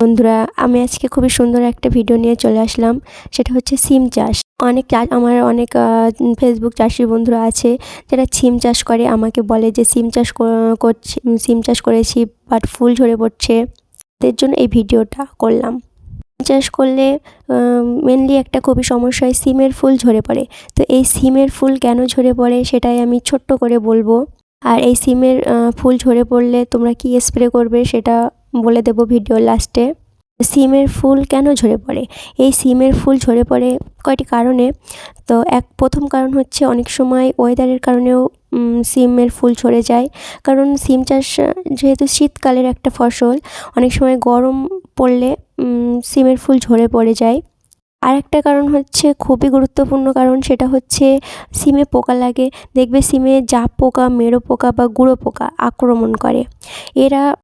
বন্ধুরা, আমি আজকে খুবই সুন্দর একটা ভিডিও নিয়ে চলে আসলাম। সেটা হচ্ছে সিম চাষ। অনেক আমার অনেক ফেসবুক চাষি বন্ধুরা আছে, যারা সিম চাষ করে, আমাকে বলে যে সিম চাষ করছি সিম চাষ করেছি বাট ফুল ঝরে পড়ছে। তাদের জন্য এই ভিডিওটা করলাম। চাষ করলে মেনলি একটা খুবই সমস্যা হয়, সিমের ফুল ঝরে পড়ে। তো এই সিমের ফুল কেন ঝরে পড়ে, সেটাই আমি ছোট্ট করে বলব। আর এই সিমের ফুল ঝরে পড়লে তোমরা কি স্প্রে করবে, সেটা বলে দেবো ভিডিও লাস্টে। সিমের ফুল কেন ঝরে পড়ে? এই সিমের ফুল ঝরে পড়ে কয়টি কারণে? তো এক, প্রথম কারণ হচ্ছে অনেক সময় ওয়েদারের কারণেও সিমের ফুল ঝরে যায়। কারণ সিম চাষ যেহেতু শীতকালের একটা ফসল, অনেক সময় গরম পড়লে সিমের ফুল ঝরে পড়ে যায়। আর একটা কারণ হচ্ছে খুবই গুরুত্বপূর্ণ কারণ, সেটা হচ্ছে সিমে পোকা লাগে। দেখবে সিমে জাপ পোকা, মেরো পোকা বা গুঁড়ো পোকা আক্রমণ করে। এরা